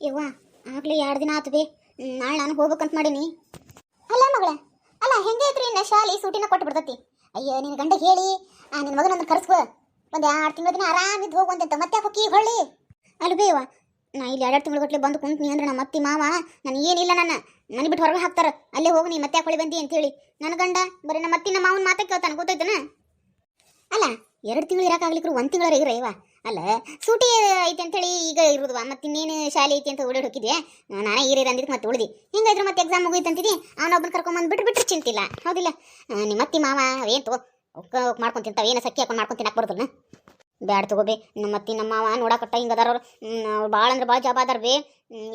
ಯವ್ವ ಆಗ್ಲೇ ಎರಡು ದಿನ ಆತು ಬೇ. ನಾಳೆ ನಾನು ಹೋಗ್ಬೇಕಂತ ಮಾಡೀನಿ. ಅಲ್ಲ ಮಗಳ ಅಲ್ಲ ಹೆಂಗೆ ಐತ್ರಿ ಇನ್ನ ಶಾಲೆ ಸೂಟಿನ ಕೊಟ್ಟು ಬಿಡ್ತತಿ? ಅಯ್ಯೋ ನಿನ್ನ ಗಂಡ ಹೇಳಿ ಆ ನಿನ್ನ ಮಗನೊಂದು ಕರ್ಸ್ಕೊ. ಒಂದು ಎರಡು ತಿಂಗಳ ದಿನ ಆರಾಮಿದ್ದು ಹೋಗುವಂತೆ ಮತ್ತೆ ಹೊಕ್ಕಿ ಹೊಳ್ಳಿ ಅಲ್ಲಿ ಬೇವ ನಾ ಇಲ್ಲಿ ಎರಡು ತಿಂಗಳು ಗಟ್ಲೆ ಬಂದು ಕುಂತ್ನಿ ಅಂದ್ರೆ ನಮ್ಮ ಅತ್ತಿ ಮಾವ ನಾನು ಏನಿಲ್ಲ ನನ್ನ. ಮನೆ ಬಿಟ್ಟು ಹೊರಗೆ ಹಾಕ್ತಾರೆ. ಅಲ್ಲೇ ಹೋಗಿ ನೀ ಮತ್ತೆ ಯಾಕೆ ಬಂದಿ ಅಂತೇಳಿ. ನನ್ನ ಗಂಡ ಬರೀ ನಮ್ಮ ಅತ್ತಿ ನಮ್ಮ ಮಾವನ ಮಾತೇ ಕೇಳ್ತಾನೆ ಗೊತ್ತೈತನ ಅಲ್ಲ ಎರಡು ತಿಂಗಳು ಇರಕ್ಕಾಗ್ಲಿಕ್ರು ಒಂದು ತಿಂಗಳ ಇರ ಇವ ಅಲ್ಲ, ಸೂಟಿ ಐತಿ ಅಂತೇಳಿ ಈಗ ಇರುದವ? ಮತ್ತೆ ಇನ್ನೇನು ಶಾಲೆ ಐತಿ ಅಂತ ಓಡಾಡಿ ಹೋಗಿದ್ದೆ ನಾನೇ ಈರೀರ ಅಂದಿದ್ದು ಮತ್ತೆ ಉಳಿದಿ. ಹಿಂಗಾದ್ರೆ ಮತ್ತೆ ಎಕ್ಸಾಮ್ ಮುಗಿತು ಅಂತಿದ್ದಿ ಅವನೊಬ್ಬನ ಕರ್ಕೊಂಬಂದು ಬಿಟ್ಟು ಬಿಟ್ಟರೆ ಚಿಂತಿಲ್ಲ. ಹೌದಿಲ್ಲ? ನಿಮ್ಮ ಅತ್ತಿ ಮಾವ ಏನು ತಗೋ? ಮಾಡ್ಕೊಂಡು ತಿಂತಾವೆ. ಏನು ಸಕ್ಕಿ ಹಾಕೊಂಡು ಮಾಡ್ಕೊಂಡು ತಿನ್ನಕ್ಕೆ ಬರೋದಲ್ಲ ಬ್ಯಾಡ ತಗೋಬೇ ನಮ್ಮ ಅತ್ತಿ ನಮ್ಮ ಮಾವ ನೋಡಾಕಟ್ಟ ಹಿಂಗೆ ಅದಾರ ಅವ್ರು. ಭಾಳ ಅಂದ್ರೆ ಭಾಳ ಜಾಬ್ ಅದಾರ ಬೇ.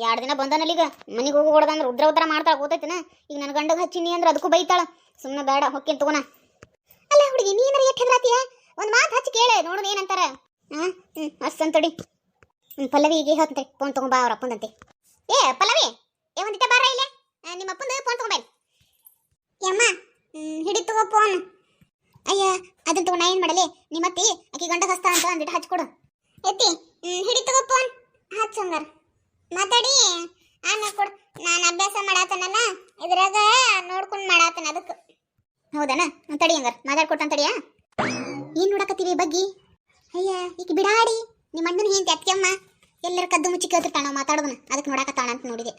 ಎರಡು ದಿನ ಬಂದನಲ್ಲ ಈಗ? ಮನೆಗೆ ಹೋಗಿ ಹೊಡೆದಂದ್ರೆ ಉದ್ರ ಉದ್ರ ಮಾಡ್ತಾಳೆ ಗೊತ್ತೈತಿನ? ಈಗ ನನ್ನ ಗಂಡಗೆ ಹಚ್ಚಿನಿ ಅಂದ್ರೆ ಅದಕ್ಕೂ ಬೈತಾಳ. ಸುಮ್ಮನೆ ಬೇಡ ಹೊಕ್ಕೇನು ತಗೋಣ ಅಲ್ಲ ಹುಡುಗಿ ನೀನಾರ ಎಷ್ಟು ಹೆದರಾತಿಯ? ಒಂದು ಮಾತು ಹಚ್ಚಿ ಕೇಳೆ ನೋಡೋಣ ಏನಂತಾರ ಹಾಂ ಹ್ಞೂ ಅಷ್ಟು ಪಲ್ಲವಿಗೆ ಹೇಳ್ತಂತೆ ಫೋನ್ ತೊಗೊಂಬಾ ಅವ್ರ ಅಪ್ಪಂದಂತೆ. ಏ, ಪಲ್ಲವಿ, ಏ, ಒಂದಿಟ್ಟ ಬಾರ ಇಲ್ಲೇ. ನಿಮ್ಮ ಅಪ್ಪಂದ ಫೋನ್ ತೊಗೊಂಬೇಡಿ ಯಮ್ಮ ಹಿಡಿ ತಗೋ ಫೋನ್ ಅಯ್ಯ ಅದನ್ನ ತಗೊಂಡು ಏನು ಮಾಡಲಿ? ನಿಮ್ಮ ಅತ್ತಿ ಆಕಿ ಗಂಡ ಹಸ್ತ ಅಂತ ಅಂದಿಟ್ಟು ಹಚ್ಕೊಡು ಎತ್ತಿ ಹಿಡಿ ತಗೋ ಫೋನ್ ಹಚ್ಚಂಗಾರ ಮಾತಾಡಿ. ನಾನು ಕೊಡು, ನಾನು ಅಭ್ಯಾಸ ಮಾಡಾತನಲ್ಲ, ಇದ್ರಾಗ ನೋಡ್ಕೊಂಡು ಮಾಡಾತನ ಅದಕ್ಕೆ ಹೌದಣ್ಣ ತಡಿ ಹಂಗಾರ ಮಾತಾಡ್ಕೊಟ್ಟು ತಡಿಯಾ? ಏನು ನೋಡಕತ್ತೀವಿ ಬಗ್ಗಿ? ಅಯ್ಯ ಈಗ ಬಿಡಾಡಿ. ನಿಮ್ಮ ಅಣ್ಣನ ಹೆಂಡತಿ ಅತ್ಕೆಮ್ಮ ಎಲ್ಲರ ಕದ್ದು ಮುಚ್ಚಿ ಕೇಳ್ತಿರ್ತಾಣ ಮಾತಾಡೋದನ್ನ. ಅದಕ್ಕೆ ನೋಡಾಕತ್ತಾಣ ಅಂತ ನೋಡಿದೆ.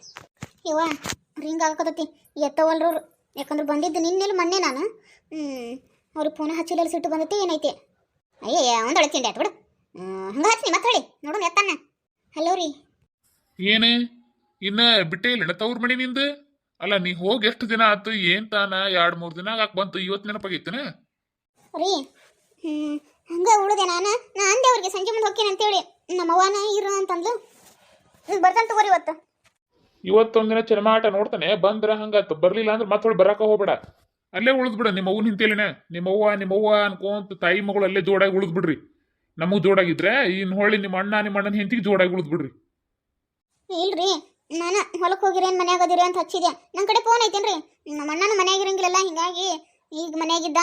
ಇವ ರಿಂಗ್ ಆಗಕತ್ತೈತಿ. ಎತ್ತವಲ್ರವ್ರು ಯಾಕಂದ್ರೆ ಬಂದಿದ್ದು ನಿನ್ನೆಲ್ಲಿ ಮೊನ್ನೆ ನಾನು. ಹ್ಞೂ ಅವ್ರಿಗೆ ಫೋನ್ ಹಚ್ಚಿಲ್ಲ ಸಿಟ್ಟು ಬಂದೈತಿ ಏನೈತಿ? ಅಯ್ಯಯ್ಯ ಒಂದೊಳಗೆ ತಿಂಡಿ ಆಯ್ತು ಬಿಡು. ಹಂಗೆ ಹಚ್ಚಿ ಮತ್ತೆ ಹೇಳಿ. ನೋಡೋಣ ಎತ್ತಣ್ಣ ಹಲೋ ರೀ. ಏನು? ಇನ್ನ ಬಿಟ್ಟೇ ಇಲ್ಲ ತವ್ರ ಮನೆ ನಿಂದ? ಅಲ್ಲ ನೀ ಹೋಗಿ ಎಷ್ಟು ದಿನ ಆತು ಏನ್ ತಾನ? ಎರಡು ಮೂರು ದಿನ ಆಗಾಕ್ ಬಂತು ಇವತ್ತು ನೆನಪಾಗಿತ್ತನ ರೀ ಹಂಗೆ ಉಳಿದೆ ನಾನು? ನಾ ಅಂದೆ ಅವ್ರಿಗೆ ಸಂಜೆ ಮುಂದೆ ಹೋಗ್ತೀನಿ ಅಂತೇಳಿ. ನಮ್ಮ ಅವ್ವನ ಇರು ಅಂತಂದ್ಲು. ಬರ್ತಾನೆ ತಗೋರಿ ಇವತ್ತು. ಇವತ್ತೊಂದಿನ ಚಲಮಾಟ ನೋಡ್ತಾನೆ ಬಂದ್ರ ಹಂಗಾತು ಬರ್ಲಿಲ್ಲ ಅಂದ್ರೆ ಮತ್ತೆ ಮತ್ತೊಳ್ ಬರಾಕ ಹೋಗ್ಬೇಡ. ಅಲ್ಲೇ ಉಳಿದ್ಬಿಡ ನಿಮ್ಮ ಅವ್ವ ನಿಂತೇಲಿನ ನಿಮ್ಮ ಅವ್ವ ನಿಮ್ಮ ಅವ್ವ ಅನ್ಕೊಂತ ತಾಯಿ ಮಗಳು ಅಲ್ಲೇ ಜೋಡಾಗಿ ಉಳಿದ್ಬಿಡ್ರಿ ನಮಗ್ ಜೋಡಾಗಿದ್ರೆ ಇನ್ ಹೊಳ್ಳಿ ನಿಮ್ಮ ಅಣ್ಣ ನಿಮ್ಮ ಅಣ್ಣನ ಹೆಂಡತಿಗೆ ಜೋಡಾಗಿ ಉಳಿದ್ಬಿಡ್ರಿ ಇಲ್ರಿ ನಾನು ಹೊಲಕ್ಕೆ ಹೋಗಿರೇನು ಮನ್ಯಾಗ ಅದಿರಿ ಅಂತ ಹಚ್ಚಿದೆ ನನ್ನ ಕಡೆ ಫೋನ್ ಐತೇನ್ರಿ? ನಮ್ಮ ಅಣ್ಣನ ಮನ್ಯಾಗ ಇರಂಗಿಲ್ಲಲ್ಲ ಹಿಂಗಾಗಿ ಈಗ ಮನೆಯಾಗಿದ್ದ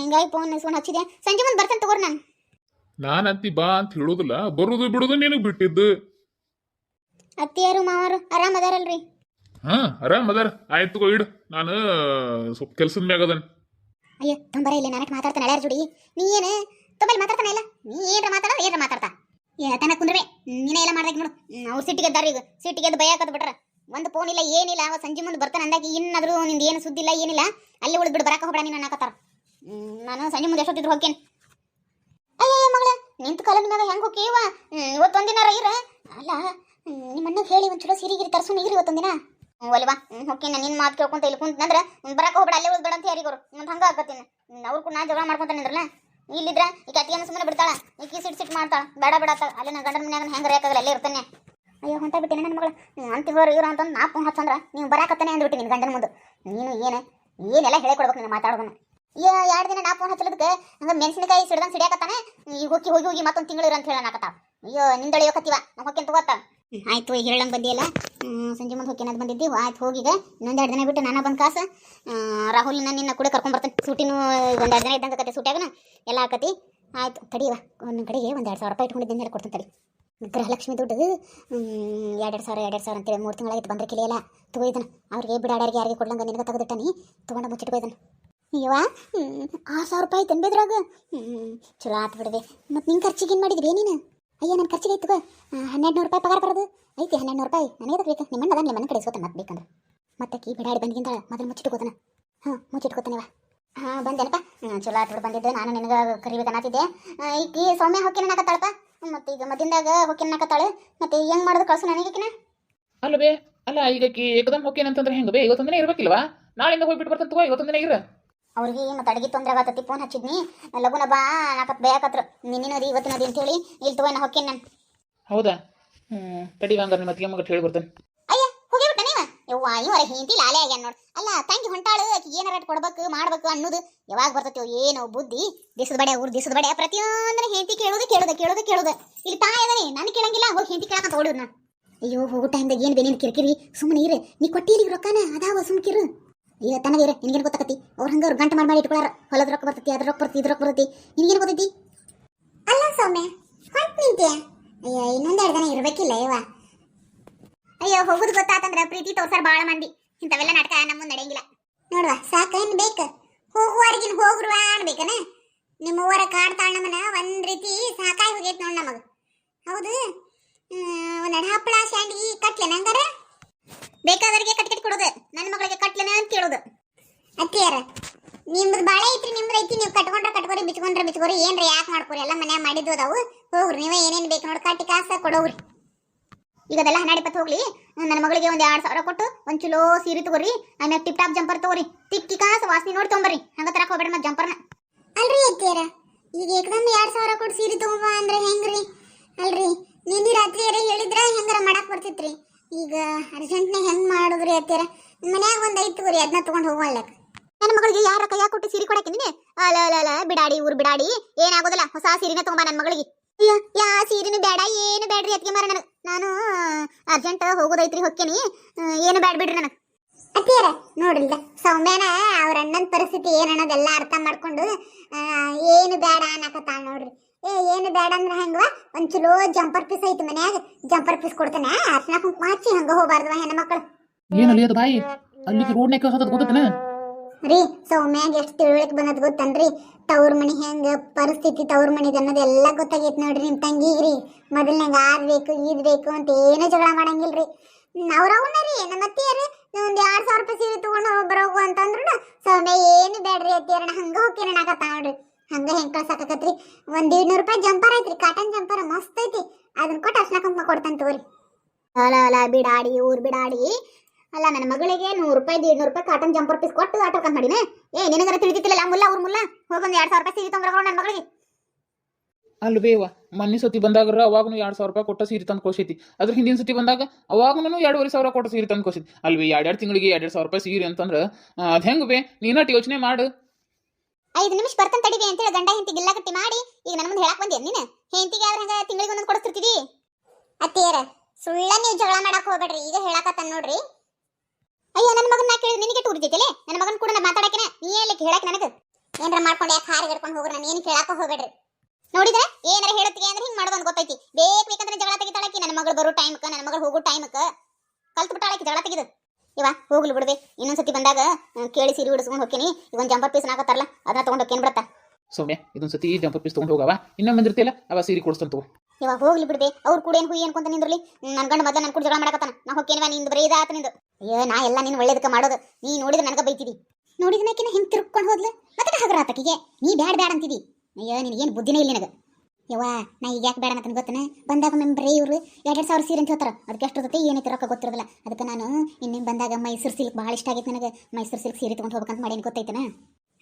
ಹಿಂಗಾಗಿ ಫೋನ್ ಇಸ್ಕೊಂಡು ಹಚ್ಚಿದೆ. ಸಂಜೆ ಮುಂದೆ ಬರ್ತಾನೆ ತಗೋರಿ ನಾನು. ಅತ್ತಿ ಬಾ ಅಂತ ಹೇಳುದಿಲ್ಲ ಬರುದು ಬಿಡುದು ನಿನಗ್ ಬಿಟ್ಟಿದ್ದು. ಅತ್ತಿಯರು ಮಾವರು ಆರಾಮ್ ಅದಾರಲ್ರಿ? ಹಾ ಆರಾಮ್ ಅದಾರ. ಆಯ್ತು ತಗೋ ಇಡು. ನಾನು ಸ್ವಲ್ಪ ಕೆಲ್ಸದ ಮ್ಯಾಗ ಅದನ್. ಅಯ್ಯೋ ತೊಂಬರ ಇಲ್ಲ ನನಗೆ ಮಾತಾಡ್ತಾನೆ ಅಳ್ಯಾರ ಜೋಡಿ. ನೀ ಏನು ತೊಂಬಲ್ಲಿ ಮಾತಾಡ್ತಾನೆ ಇಲ್ಲ? ನೀ ಏನ್ರ ಮಾತಾಡೋ ಏನ್ರ ಮಾತಾಡ್ತಾ? ಏ ತನ ಕುಂದ್ರವೆ. ನೀನೇ ಎಲ್ಲ ಮಾಡ್ದಾಗ ನೋಡು. ಅವ್ರು ಸಿಟ್ಟಿಗೆ ಎದ್ದಾರ ಈಗ ಸಿಟ್ಟಿಗೆ ಎದ್ದು ಭಯಕತ್ ಬಿಟ್ರ. ಒಂದು ಫೋನ್ ಇಲ್ಲ, ಏನಿಲ್ಲ, ಅವ ಸಂಜೆ ಮುಂದೆ ಬರ್ತಾನೆ ಅಂದಾಗಿ ಇನ್ನಾದರೂ ನಿಂದು ಏನು ಸುದ್ದಿ ಇಲ್ಲ, ಏನಿಲ್ಲ, ಅಲ್ಲಿ ಉಳಿದು ಬಿಡು, ಬರಕ ಹೋಗ್ಬೇಡ ನಿನ್ನ ಅನ್ನಕತ್ತಾರ. ನಾನು ಸಂಜೆ ಮುಂದೆ ಎಷ್ಟೊತ್ತಿದ್ರು ಹೋಗ್ತೇನೆ. ಅಯ್ಯಯ್ಯ ಮಗಳ, ನಿಂತು ಕಾಲದ ಮ್ಯಾಗ ಹೆಂಗೆ ಹೋಗ್ತೀವ ಇವತ್ತೊಂದಿನ ಇರ ಅಲ್ಲ ನಿಮ್ಮ ಹೇಳಿ ಒಂದು ಚಲೋ ಸೀರಿಗಿರಿ ತರ್ಸು ನೀರು ಇವತ್ತೊಂದಿನ ಒಲ್ವಾ ಹೋಗ್ತೀನಿ ನಿನ್ನ ಮಾತು ಕೇಳ್ಕೊಂತ ಇಲ್ಲಿ ಕುಂತಂದ್ರೆ ಬರಕ ಹೋಗ್ಬೇಡ, ಅಲ್ಲೇ ಉಳ್ಬೇಡ ಅಂತ ಯಾರಿಗರು ಮುಂದೆ ಹಂಗೆ ಆಗತ್ತೀನಿ ಅವ್ರು ಕೂಡ ಜಗಳ ಮಾಡ್ಕೊತಾನೆ ಇದ್ರಲ್ಲ ಇಲ್ಲಿದ್ರ ಈ ಕಟ್ಟಿಗೆ ಸುಮ್ಮನೆ ಬಿಡ್ತಾಳ, ಈ ಸಿಟ್ ಸಿಟ್ ಮಾಡ್ತಾಳ, ಬೇಡ ಬೇಡ ಅಲ್ಲಿ ನನ್ನ ಗಂಡನ ಮನ್ಯಾಗ ಹೆಂಗೆ ರೇಕಾಗಲ್ಲ ಅಲ್ಲೇ ಇರ್ತಾನೆ. ಅಯ್ಯೋ ಹೊಂಟ ಬಿಟ್ಟಿನ ನನ್ನ ಮಗಳು. ಅಂತಿಗೋರು ಇರೋ ಅಂತಂದು ನಾ ಫೋನ್ ಹಚ್ಚಂದ್ರ ನೀವು ಬರಾಕತ್ತಾನೆ ಅಂದ್ಬಿಟ್ಟು ನಿನ್ನ ಗಂಡನ ಮುಂದೆ. ನೀನು ಏನು? ಏನೆಲ್ಲ ಹೇಳಿಕೊಡ್ಬೇಕು ನೀನು ಮಾತಾಡೋದನ್ನ. ಏ ಎರಡು ದಿನ ನಾ ಫೋನ್ ಹಚ್ಚಲದಕ್ಕೆ ಹಂಗೆ ಮೆಣಸಿನಕಾಯಿ ಸಿಡ್ದಂಗೆ ಸಿಡಿಯಾಕತ್ತಾನೆ. ಈಗ ಹೋಗಿ ಹೋಗಿ ಹೋಗಿ ಮತ್ತೊಂದು ತಿಂಗಳು ಅಂತ ಹೇಳನಾಕತ್ತಾವ ಅಯ್ಯೋ ನಿಂದಳಿಯೋ ಕತ್ತೀವ ನಾವು ಹೋಗಿ ತಗೋತ ಆಯ್ತು ಹೇಳಂಗೆ ಬಂದಿಲ್ಲ ಸಂಜೆ ಮುಂದೆ ಹೋಗಿ ಅದು ಬಂದಿದ್ದೀವಿ ಆಯ್ತು ಹೋಗಿಗ ಇನ್ನೊಂದೆರಡು ದಿನ ಬಿಟ್ಟು ನಾನು ಬಂದು ಕಾಸು. ರಾಹುಲ್ ನಿನ್ನ ಕೂಡ ಕರ್ಕೊಂಬರ್ತೀನಿ ಸೂಟಿನೂ ಒಂದೆರಡು ದಿನ ಇದ್ದಂಗೆ ಕತೆ ಸೂಟ್ಯಾಗನ? ಎಲ್ಲ ಆಕತಿ. ಆಯ್ತು ತಡೀವ ಒಂದು ಕಡೆಗೆ ಒಂದು ಎರಡು ಸಾವಿರ ರೂಪಾಯಿ ಇಟ್ಕೊಂಡಿದ್ದೀನಿ ಹೇಳಿ ಕೊಡ್ತೀನಿ ತಡಿ. ಗೃಹಲಕ್ಷ್ಮಿ ದುಡ್ಡು ಎರಡೆರಡು ಸಾವಿರ ಎರಡೆರಡು ಸಾವಿರ ಅಂತೇಳಿ ಮೂರು ತಿಂಗಳಾಗಿತ್ತು ಬಂದ್ರೆ ಕಿಲಿಯಲ್ಲ ತಗೋಯ್ದನ. ಅವ್ರಿಗೆ ಬಿಡಾಡ್ಯಾರಿಗೆ ಯಾರಿಗೆ ಕೊಡ್ಲಂಗ ನಿನಗೆ ತೆಗೆದಿಟ್ಟನಿ, ತೊಗೊಂಡು ಮುಚ್ಚಿಟ್ಕೋಯ್ದನ ಇವ ಆರು ಸಾವಿರ ರೂಪಾಯಿ ಐತೆ ಅನ್ಬೇದ್ರಾಗ ಚಲೋ ಆತು ಬಿಡದೆ ಮತ್ತು ನಿನ್ನ ಖರ್ಚಿಗೆ ಏನು ಮಾಡಿದ್ರಿ ನೀನು? ಅಯ್ಯ ನನ್ನ ಖರ್ಚಿಗೆ ಇತ್ತು ಹನ್ನೆರಡು ನೂರು ರೂಪಾಯಿ ಪಗಾರ ಬರೋದು? ಐತಿ ಹನ್ನೆರಡು ನೂರು ರೂಪಾಯಿ. ನನಗೆ ಬೇಕು? ನಿಮ್ಮ ಅದ ಮನೆ ಕಡೆ ಇಸ್ಕೊತಾನೆ ಮತ್ತೆ ಬೇಕಂದ್ರೆ. ಮತ್ತೆ ಕೀ ಬಿಡಾಡಿ ಬಂದಿಗಿಂತ ಮೊದಲು ಮುಚ್ಚಿಟ್ಕೋತಾನೆ ಹಾಂ ಮುಚ್ಚಿಟ್ಕೋತಾನೆವ ಹಾಂ, ಬಂದೇನಪ್ಪ? ಚಲೋ ಆತು ಬಿಡು, ಬಂದಿದ್ದೆ. ನಾನು ನಿನಗೆ ಕರಿಬೇಕನ್ನತ್ತಿದ್ದೆ ಈಕಿ ಸೌಮ್ಯ ನನಗೆ ನಾಕತ್ತಾಳಪ್ಪ ಮತ್ತೆ ಈಗ ಮದ್ದಿಂದಾಗ ಹೊಕ್ಕಿನ ನಾಕತ್ತಾಳೆ ಮತ್ತೆ ಹೆಂಗ್ ಮಾಡೋದು ಕಳ್ಸು ನನಗೇಕಿನ ಅಲ್ವೇ ಅಲ್ಲ ಈಗ ಕಿ ಏಕದಮ್ ಅಂತಂದ್ರೆ ಹೆಂಗ ಬೇ? ಇವತ್ತೊಂದಿನ ಇರ್ಬೇಕಿಲ್ವಾ? ನಾಳೆಯಿಂದ ಹೋಗ್ಬಿಟ್ಟು ಬರ್ತಂತ ತಗೋ ಇವತ್ತೊಂದಿನ ಇರ. ಅವ್ರಿಗೆ ಮತ್ತೆ ಅಡಿಗೆ ತೊಂದರೆ ಆಗತ್ತತಿ ಫೋನ್ ಹಚ್ಚಿದ್ನಿ. ಲಗುನ ಬಾ ನಾಕತ್ ಬೇಕತ್ರ ಇವತ್ತಿನ ಅದಿ ಅಂತೇಳಿ ಇಲ್ಲಿ ತಗೋ ನಾ ಹೊಕ್ಕೇನೆ. ನಾನು ಹೌದಾ? ಹ್ಞೂ ತಡಿ ಹಂಗಾರೆ ನಿಮ್ಮ ಅತ್ತಿಗೆ ಹೇಳಿ ಬರ್ತಾನೆ. ಯವ್ವ ಇವರ ಹೆಂಡತಿ ಲಾಲೆ ಆಗ್ಯಾನ ನೋಡು. ಅಲ್ಲ, ತಂಗಿ ಹೊಂಟಾಳು, ಆಕಿ ಏನಾರ ಕೊಡ್ಬೇಕು, ಮಾಡ್ಬೇಕು ಅನ್ನೋದು ಯಾವಾಗ ಬರ್ತೈತಿ ಏನೋ ಬುದ್ಧಿ. ದಿಸದ ಬಡೆ, ಊರು ದಿಸದ ಬಡೆ ಪ್ರತಿಯೊಂದರ ಹೆಂಡತಿ ಕೇಳೋದು ಕೇಳೋದು ಕೇಳೋದು ಕೇಳೋದು. ಇಲ್ಲಿ ತಾಯಿ ಅದನಿ, ನಾನು ಕೇಳಂಗಿಲ್ಲ ಹೋಗಿ ಹೆಂಡತಿ ಕೇಳಕ ಓಡಿದ್ ನಾನು. ಅಯ್ಯೋ, ಹೋಗೋ ಟೈಮ್ದಾಗ ಏನು ಬೇನೇನು ಕಿರ್ಕಿರಿ? ಸುಮ್ಮನೆ ಇರು, ನೀ ಕೊಟ್ಟಿರಿ ರೊಕ್ಕನ, ಅದಾವ ಸುಮ್ಕಿರು ಈಗ ತನಗ ಇರ, ನಿನಗೇನು ಗೊತ್ತಾಕತಿ ಅವ್ರು ಹಂಗ ಅವ್ರು ಗಂಟೆ ಮಾಡಿ ಮಾಡಿ ಇಟ್ಕೊಳ್ಳಾರ ಹೊಲದ ರೊಕ್ಕ ಬರ್ತೈತಿ, ಅದ್ರ ರೊಕ್ಕ ಬರ್ತೈತಿ, ಇದ್ರ ರೊಕ್ಕ ಬರ್ತೈತಿ. ನಿನಗೇನು ಗೊತ್ತೈತಿ? ಅಲ್ಲ ಸೌಮ್ಯ, ಹೊಂಟ್ ನಿಂತೆ ಅಯ್ಯೋ ಇನ್ನೊಂದೆರಡು ದಿನ ಇರ್ಬೇಕಿಲ್ಲ, ಯವ್ವ. ಅಯ್ಯೋ, ಹೋಗುದು ಗೊತ್ತಾತಂದ್ರ ಪ್ರೀತಿ ತೋರ್ಸಾರ ಬಾಳ ಮಂದಿ. ಇಂಥವೆಲ್ಲ ನಾಟಕ ನಮ್ಮ ನಡೆಯಂಗಿಲ್ಲ. ನೋಡುವ ಸಾಕ ಏನ್ ಬೇಕ? ಹೋಗುವವರೆಗಿನ ಹೋಗ್ರುವ ಅನ್ಬೇಕನ? ನಿಮ್ಮವರ ಕಾಡ್ತಾಳ ನಮ್ಮನ ಒಂದ್ ರೀತಿ ಸಾಕಾಗಿ ಹೋಗೈತ್ ನೋಡ್ ನಮಗ. ಹೌದು? ಒಂದ್ ಹಪ್ಪಳ ಶಾಂಡ್ಗಿ ಕಟ್ಲೆನ ಹಂಗಾರ? ಬೇಕಾದವರಿಗೆ ಕಟ್ ಕೊಡೋದು ನನ್ನ ಮಗಳಿಗೆ ಕಟ್ಲೆನ ಅಂತ ಕೇಳೋದು ಅತ್ತಿಯರ, ನಿಮ್ದು ಬಾಳೆ ಐತ್ರಿ, ನಿಮ್ದು ಐತಿ, ನೀವು ಕಟ್ಕೊಂಡ್ರೆ ಕಟ್ಕೋರಿ, ಬಿಚ್ಕೊಂಡ್ರೆ ಬಿಚ್ಕೋರಿ, ಏನ್ರಿ ಯಾಕೆ ಮಾಡ್ಕೋರಿ? ಎಲ್ಲ ಮನ್ಯಾಗ ಮಾಡಿದ್ದು ಅದಾವು. ಹೋಗ್ರಿ, ನೀವೇ ಏನೇನು ಬೇಕು ನೋಡಿ, ಕಟ್ಟಿ ಕಾಸ ಕೊಡೋಗ್ರಿ. ಈಗ ಅದೆಲ್ಲ ಹನ್ನೆರಡು ಇಪ್ಪತ್ತು ಹೋಗ್ಲಿ. ನನ್ನ ಮಗಳಿಗೆ ಒಂದು ಎರಡು ಸಾವಿರ ಕೊಟ್ಟು ಒಂದು ಚಲೋ ಸೀರೆ ತಗೋರಿ. ಆಮೇಲೆ ಟಿಪ್ ಟಾಪ್ ಜಂಪರ್ ತಗೋರಿ. ತಿಕ್ಕಿ ಕಾಸು ವಾಸನೆ ನೋಡಿ ತೊಗೊಂಬರ್ರಿ. ಹಂಗ ತರಕ್ ಹೋಗ್ಬೇಡ ಮತ್ತೆ ಜಂಪರ್ನ. ಅಲ್ರಿ ಅತ್ತಿಯರ ಈಗ ಏಕದಮ್ ಎರಡು ಸಾವಿರ ಕೊಟ್ಟು ಸೀರೆ ತಗೊಂಬ ಅಂದ್ರೆ ಹೆಂಗ್ರಿ? ಅಲ್ರಿ ನಿನ್ನೆ ರಾತ್ರಿ ಯಾರ ಹೇಳಿದ್ರ ಹೆಂಗಾರ ಮಾಡಕ್ ಬರ್ತಿತ್ರಿ? ಈಗ ಅರ್ಜೆಂಟ್ನಾಗ ಹೆಂಗ್ ಮಾಡುದ್ರಿ ಅತ್ತಿಯರ? ಮನ್ಯಾಗ ಒಂದು ಐದು ತಗೋರಿ ಅದನ್ನ ತಗೊಂಡು ಹೋಗ್ವಲ್ಲಕ್ ನನ್ನ ಮಗಳಿಗೆ ಯಾರ ಕೈಯ ಕೊಟ್ಟು ಸೀರೆ ಕೊಡಕ್ಕೆ ಅಲ್ಲ ಅಲ ಅಲ್ಲ ಅಲ ಬಿಡಾಡಿ ಊರ್ ಬಿಡಾಡಿ. ಏನಾಗೋದಿಲ್ಲ ಹೊಸ ಸೀರೆನೇ ತಗೊಂಬ ನನ್ನ ಮಗಳಿಗೆ. ಅಯ್ಯ ಯಾ ಸೀರೆನೂ ಬೇಡ ಏನು ಬೇಡ್ರಿ ಅದಕ್ಕೆ ಮಾರ ನನಗೆ. ನಾನು ಅರ್ಜೆಂಟ್ ಹೋಗೋದೈತ್ರಿ, ಹೊಕ್ಕೇನಿ. ಏನು ಬೇಡ ಬಿಡ್ರಿ ನನಗೆ. ಅತ್ತಿಯರ ನೋಡ್ರಿಲ್ಲ ಸೌಮ್ಯನ ಅವ್ರ ಅಣ್ಣನ ಪರಿಸ್ಥಿತಿ ಏನ್ ಅರ್ಥ ಮಾಡ್ಕೊಂಡು ಏನು ಬೇಡ ಅನ್ನಕತ್ತಾಳ ನೋಡ್ರಿ. ಏ, ಏನು ಬೇಡ ಅಂದ್ರೆ ಹೆಂಗವ? ಒಂದ್ ಚಲೋ ಜಂಪರ್ ಪೀಸ್ ಐತಿ ಮನ್ಯಾಗ ಜಂಪರ್ ಪೀಸ್ ಕೊಡ್ತಾನೆ, ಅರ್ಶನ ಕುಂಕುಮ ಹಚ್ಚಿ ಹಂಗ ಹೋಗ್ಬಾರ್ದವ ಹೆಣ್ಮಕ್ಳು. ಅಲ್ಲಿ ಅದು ಬಾಯಿ? ಅಲ್ಲಿಗೆ ರೋಡ್ನಾಗ ಹೋಗೋದು ರೀ ಸೌಮ್ಯಾಗ ಎಷ್ಟು ತಿಳುವಳಿಕೆ ಬಂದದ್ ಗೊತ್ತನ್ರಿ? ತವ್ರ ಮನಿ ಹೆಂಗ, ಪರಿಸ್ಥಿತಿ ತವ್ರ ಮನಿ ಅನ್ನೋದು ಎಲ್ಲ ಗೊತ್ತಾಗೈತಿ ನೋಡ್ರಿ ನಿಮ್ ರೀ. ಮೊದಲನೇಗ ಆದ್ ಬೇಕು, ಈದ್ ಬೇಕು ಅಂತ ಏನು ಜಗಳ ಮಾಡಂಗಿಲ್ರಿ. ಅವ್ರವನ್ನ ರೀ, ನಮ್ಮ ಅತ್ತಿಯರಿ. ಒಂದ್ ಎರಡ್ ಸಾವಿರ ರೂಪಾಯಿ ಸೀರೆ ತಗೊಂಡು ಬರೋಗು ಅಂತಂದ್ರು ಸೌಮ್ಯ ಏನು ಬೇಡ್ರಿ ಅತ್ತಿಯರಣ ಹಂಗ ಹೋಗ್ತೀರಣ ಆಗತ್ತ ನೋಡ್ರಿ. ಹಂಗ ಹೆಂಗ್ ಕಳ್ಸಾಕತ್ರಿ ಒಂದ್ ಏಳ್ನೂರು ರೂಪಾಯಿ ಜಂಪರ್ ಐತ್ರಿ ಕಾಟನ್ ಜಂಪರ್, ಮಸ್ತ್ ಐತಿ. ಅದನ್ನ ಕೊಟ್ಟು ಅರ್ಶನ ಕುಂಕುಮ ಕೊಡ್ತಾನೆ ತಗೋರಿ. ಅಲ ಅಲ, ಬಿಡಾಡಿ, ಊರ್ ಬಿಡಾಡಿ. ಅಲ್ಲ ನನ್ನ ಮಗಳಿಗೆ ನೂರು ರೂಪಾಯಿ ಏಳ್ನೂರು ರೂಪಾಯಿ ಕಾಟನ್ ಜಂಪರ್ ಪೀಸ್ ಕೊಟ್ಟು ಆಟೋ ಕಂತ ಮಾಡಿನೇ. ಏ ನಿನಗರ ತಿಳಿದಿತ್ತಿಲ್ಲ ಮುಲ್ಲ ಅವ್ರ ಮುಲ್ಲ? ಹೋಗೊಂದು ಎರಡು ಸಾವಿರ ರೂಪಾಯಿ ಸೀರೆ ತೊಗೊಂಡ್ರೆ ನನ್ನ ಮಗಳಿಗೆ. ಅಲ್ವೇವ ಮನ್ನಿ ಸತಿ ಬಂದಾಗ ಅವಾಗೂ ಎರಡು ಸಾವಿರ ರೂಪಾಯಿ ಕೊಟ್ಟ ಸೀರೆ ತಂದು ಕೋಶೈತಿ ಅದ್ರ ಹಿಂದಿನ ಸತಿ ಬಂದಾಗ ಅವಾಗೂ ಎರಡೂವರೆ ಸಾವಿರ ಕೊಟ್ಟ ಸೀರೆ ತಂದು ಕೊಡ್ಸೈತಿ. ಎರಡ್ ಎರಡೆರಡು ತಿಂಗಳಿಗೆ ಎರಡೆರಡು ಸಾವಿರ ರೂಪಾಯಿ ಸೀರೆ ಅಂತಂದ್ರೆ ಅದು ಹೆಂಗೆ ಬೇ ನೀನಟ್ ಯೋಚನೆ ಮಾಡು. ಐದು ನಿಮಿಷ ಬರ್ತಾನೆ ತಡಿವಿ ಅಂತೇಳಿ ಗಂಡ ಹೆಂಡತಿ ಗಿಲ್ಲ ಕಟ್ಟಿ ಮಾಡಿ ಈಗ ನನ್ನ ಮುಂದೆ ಹೇಳಕ್ ಬಂದೆ ನೀನು? ಹೆಂಡತಿಗೆ ಆದ್ರೆ ಹಂಗ ತಿಂಗಳಿಗೆ ಒಂದೊಂದು ಕೊಡಿಸ್ತಿರ್ತೀವಿ? ಅತ್ತಿಯರ ಸುಳ್ಳ ನೀವು ಜಗಳ ಮಾಡಕ್ ಹೋಗ್ಬೇಡ್ರಿ. ಈಗ ಹೇಳಕತ್ತ ನೋಡ್ರಿ. ಅಯ್ಯೋ ನನ್ನ ಮಗನ ಕೇಳಿದ್ರೆ ನಿನಗೆ ಟೂರ್ದಿತ್ತಲೆ ನನ್ನ ಮಗನ ಕೂಡ ಮಾತಾಡಕಿನ ನೀ ಎಲ್ಲಿ ಹೇಳಕ್ ನನಗೆ? ಏನಾರ ಮಾಡ್ಕೊಂಡು ಯಾಕೆ ಹಾರಿ ಹಿಡ್ಕೊಂಡು ಹೋಗ್ರಿ ನಾನು ಏನು ಕೇಳಾಕ ಹೋಗ್ಬೇಡ್ರಿ. ನೋಡಿದ್ರೆ ಏನಾರ ಹೇಳತ್ತಿಗೆ ಅಂದ್ರೆ ಹಿಂಗ್ ಮಾಡೋದು ಗೊತ್ತೈತಿ ಬೇಕು ಬೇಕಂದ್ರೆ ಜಗಳ ತೆಗಿತಾಳಕಿ ನನ್ನ ಮಗಳು ಬರೋ ಟೈಮ್ಕ ನನ್ನ ಮಗಳು ಹೋಗೋ ಟೈಮ್ಕ ಕಲ್ತು ಬಿಟ್ಟಾಳಕಿ ಜಗಳ ತೆಗಿದು. ಇವ ಹೋಗ್ಲಿ ಬಿಡ್ಬೆ ಇನ್ನೊಂದ್ಸತಿ ಬಂದಾಗ ಕೇಳಿ ಸೀರೆ ಉಡಿಸ್ಕೊಂಡು ಹೋಗ್ತೀನಿ. ಈಗ ಒಂದು ಜಂಪರ್ ಪೀಸ್ ನಾಕತ್ತಾರಲ್ಲ ಅದನ್ನ ತಗೊಂಡು ಹೋಗ್ತೀನಿ ಬಿಡತ್ತ. ಸೌಮ್ಯ ಇದೊಂದು ಸತಿ ಜಂಪರ್ ಪೀಸ್ ತೊಗೊಂಡು ಹೋಗವ? ಇನ್ನೊಮ್ಮೆ ಇರ್ತಿಲ್ಲ ಅವ ಸೀರೆ ಕೊಡಿಸ್ತಾನೆ ತಗೋ. ಇವಾಗ ಹೋಗ್ಲಿ ಬಿಡ್ಬೆ ಅವ್ರು ಕೂಡ ಏನು ಹುಯಿ ಅನ್ಕೊಂತ ನಿಂದ್ರಲಿ ನನ್ನ ಗಂಡ ಮೊದಲ ನನ್ನ ಕೂಡ ಜಗಳ ಮಾಡಕತ್ತಾನ. ನಾ ಹೋಗ್ತೇನೆ ನಿಂದು ಬರೀ ಇದಾತ ನಿಂದು. ಅಯ್ಯೋ, ನಾ ಎಲ್ಲ ನೀನು ಒಳ್ಳೇದಕ್ಕೆ ಮಾಡೋದು. ನೀ ನೋಡಿದ್ರೆ ನನಗೆ ಬೈತಿದಿ. ನೋಡಿದ್ಮೇಕಿನ ಹಿಂಗೆ ತಿರ್ಕೊಂಡು ಹೋದ್ಲು. ಮತ್ತೆ ಹಗರ ಆತಕಿಗೆ ನೀ ಬ್ಯಾಡ ಬ್ಯಾಡ ಅಂತಿದಿ. ಅಯ್ಯೋ ನಿನಗೇನು ಬುದ್ಧಿನೇ ಇಲ್ಲ ನನಗೆ. ಯವ್ವ, ನಾ ಈಗ ಯಾಕೆ ಬೇಡ ಅಂತ ಗೊತ್ತನ? ಬಂದಾಗ ಮೆಂಬ್ರೇ ಇವರು ಎರಡು ಸಾವಿರ ಸೀರೆ ಅಂತ ಹೇಳ್ತಾರೆ. ಅದಕ್ಕೆ ಎಷ್ಟು ಜೊತೆ ಏನೈತೆ ರೊಕ್ಕ ಗೊತ್ತಿರೋದಿಲ್ಲ. ಅದಕ್ಕೆ ನಾನು ಇನ್ನೇನು ಬಂದಾಗ ಮೈಸೂರು ಸಿಲ್ಕ್ ಭಾಳ ಇಷ್ಟ ಆಗೈತೆ ನನಗೆ. ಮೈಸೂರು ಸಿಲ್ಕ್ ಸೀರೆ ತೊಗೊಂಡು ಹೋಗ್ಬೇಕಂತ ಮಾಡೇನು ಗೊತ್ತೈತನ?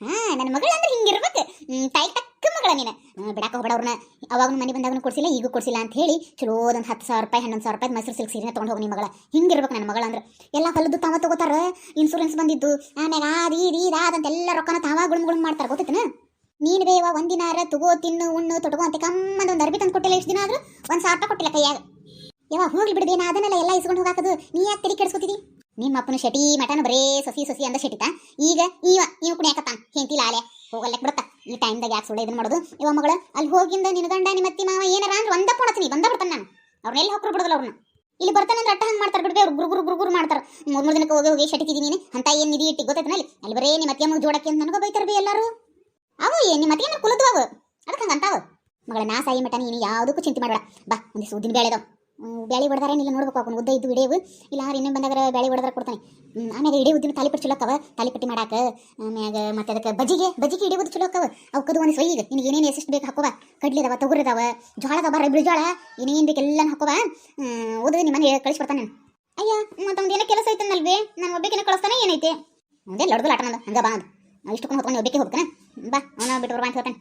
ಹಾ, ನನ್ನ ಮಗಳು ಅಂದ್ರೆ ಹಿಂಗಿರ್ಬೇಕು. ತಾಯಿ ತಕ್ಕ ಮಗಳ ನೀನು ಬಿಡಾಕ ಹೋಗ್ಬೇಡ ಅವ್ರನ್ನ ಅವಾಗ ಮನೆ ಬಂದಾಗ ಕೊಡ್ಸಿಲ್ಲ, ಈಗೂ ಕೊಡ್ಸಿಲ್ಲ ಅಂತ ಹೇಳಿ ಚಲೋ ಒಂದು ಹತ್ತು ಸಾವಿರ ರೂಪಾಯಿ, ಹನ್ನೊಂದು ಸಾವಿರ ರೂಪಾಯಿ ಮೈಸೂರು ಸಿಲ್ಕ್ ಸೀರೆ ತೊಗೊಂಡು ಹೋಗಿ ನಿಮ್ಮ ಮಗಳ. ಹಿಂಗಿರ್ಬೇಕು ನನ್ನ ಮಗಳ ಅಂದ್ರೆ. ಎಲ್ಲ ಹೊಲದ್ದು ತಾವ ತಗೋತಾರ? ಇನ್ಸೂರೆನ್ಸ್ ಬಂದಿದ್ದು. ಆಮೇಲೆ ಆ ದೀ ಈದ್ ಆದ್ ಅಂತ ಎಲ್ಲ ರೊಕ್ಕನ ತಾವ ಗುಳುಮ್ ಮಾಡ್ತಾರ ಮಾಡ್ತಾರೆ, ಗೊತ್ತೈತನ? ನೀನು ಬೇವ ಒಂದಿನಾರ ತಗೋ, ತಿನ್ನು, ಉಣ್ಣು ತೊಡಗೋ ಅಂತ ಕಮ್ಮಂದು ಒಂದು ಅರ್ಬಿ ತಂದು ಕೊಟ್ಟಿಲ್ಲ ಎಷ್ಟು ದಿನ ಆದ್ರು ಒಂದು ಸಾವಿರ ರೂಪಾಯಿ ಕೊಟ್ಟಿಲ್ಲ ಕೈಯಾಗ. ಯಾವ ಹೋಗ್ಲಿ ಬಿಡದೆ ನಾ ಅದನ್ನೆಲ್ಲ ಎಲ್ಲ ಇಸ್ಕೊಂಡು ಹೋಗಾಕದು. ನೀ ಯಾಕೆ ತಲೆ ಕೆಡಿಸ್ಕೊತಿದಿ? ನಿಮ್ಮ ಅಪ್ಪನ ಶೆಟಿ ಮಟನ್ ಬರೇ ಸಸಿ ಸಸಿ ಅಂದ ಶೆಟಿತ? ಈಗ ಇವ ಇವ ಕುಣಿಯಾಕತ್ತಾನ, ಹೆಂಡತಿ ಲಾಲೆ ಹೋಗಲ್ಲಕ್ಕೆ ಬಿಡತ್ತ? ಈ ಟೈಮ್ದಾಗ ಯಾಕೆ ಸುಳ್ಳು ಇದನ್ನ ಮಾಡೋದು? ಇವ ಮಗಳ, ಅಲ್ಲಿ ಹೋಗಿಂದ ನಿನ್ನ ಗಂಡ ಅತ್ತಿ, ಮಾವ ಏನಾರ ಅಂದ್ರೆ ಒಂದ ಪೊಣತೀನಿ ಬಂದ ಬರ್ತಾನೆ ನಾನು. ಅವ್ರನ್ನೆಲ್ಲ ಹೊಕ್ಕರು ಬಿಡೋದಿಲ್ಲ ಅವ್ರನ್ನ ಇಲ್ಲಿ ಬರ್ತಾನೆ ಅಂದ್ರೆ ಅಟ್ಟ ಹಂಗೆ ಮಾಡ್ತಾರೆ ಬಿಡ್ಬೇ, ಅವ್ರು ಗುರು ಗುರು ಗುರು ಮಾಡ್ತಾರೆ. ಮೂರ್ ಮೂರು ದಿನಕ್ಕೆ ಹೋಗಿ ಹೋಗಿ ಶಟಿತಿದ್ದೀನಿ ನೀನು. ಅಂತ ಏನು ನಿಧಿ ಇಟ್ಟು ಗೊತ್ತೈತನ ಅಲ್ಲಿ? ಅಲ್ಲಿ ಬರೇ ನಿಮ್ಮ ಅತ್ತಿಯಮ್ಮ ಜೋಡಕ್ಕೆ ಅಂತ ನನಗೂ ಬೈತಾರೆ ಬಿ ಎಲ್ಲರೂ. ಅವು ಏನು ನಿಮ್ಮ ಅತ್ತಿಯಮ್ಮ ಕುಲದ್ದು ಅವು? ಅದಕ್ಕೆ ಹಂಗೆ ಅಂತಾವ? ಮಗಳ, ನಾ ಸಾಯಿ ಮಟ್ಟ ನೀನು ಯಾವುದಕ್ಕೂ ಚಿಂತೆ ಮಾಡಬೇಡ. ಬಾ ಒಂದಿಷ್ಟು ಉದ್ದಿನ ಬೇಳೆದವ್ ಬ್ಯಾಳಿ ಹೊಡೆದಾರೆ ಇಲ್ಲ ನೋಡ್ಬೇಕು ಅವನು, ಉದ್ದ ಇದ್ದು ಇಡೇವು ಇಲ್ಲ ಇನ್ನೇ ಬಂದಾಗ ಬ್ಯಾಳಿ ಹೊಡೆದ್ರೆ ಕೊಡ್ತಾನೆ. ಆಮ್ಯಾಗ ಇಡೀ ಉದ್ದಿನ ತಾಲಿಪಟ್ಟು ಚಲೋ ಅಕ್ಕವ ತಾಲಿಪಟ್ಟಿ ಮಾಡಾಕ. ಆಮ್ಯಾಗ ಮತ್ತೆ ಅದಕ್ಕೆ ಬಜಿಗೆ ಬಜಿಗೆ ಇಡೀ ಉದ್ದು ಚಲೋ ಅಕ್ಕವ. ಅವು ಕದು ಒಂದು ಈಗ, ನಿನಗೆ ಏನೇನು ಎಷ್ಟು ಬೇಕು ಹಾಕೋವ ಕಡ್ಲಿ ಅದಾವ, ತೊಗರಿ ಅದಾವ ಜೋಳ ಅದಾವ, ರೈಬ್ಳಿ ಜೋಳ ಏನೇನು ಬೇಕು ಎಲ್ಲ ಹಾಕೋವ ನಿಮ್ಮ ಮನೆ ಕಳಿಸ್ಕೊಡ್ತಾನೆ ನಾನು. ಅಯ್ಯ ಮತ್ತೊಂದು ಏನೋ ಕೆಲಸ ಐತನಲ್ವೇ ನಾನು ಒಬ್ಬಕಿನ ಕಳಿಸ್ತಾನೆ, ಏನೈತೆ? ಮುಂದೆ ಲಡ್ದು ಆಟ ನಂದು. ಹಂಗ ಬಾ ಅದು. ಇಷ್ಟಕೊಂಡು ಹೊತ್ಕೊಂಡು ಒಬ್ಬಕ್ಕೆ ಹೋಗ್ತಾನೆ ಬಾ, ಅವನ ಬಿಟ್ಟು ಬರ್ಬಾ ಅಂತ ಹೇಳ್ತಾನೆ.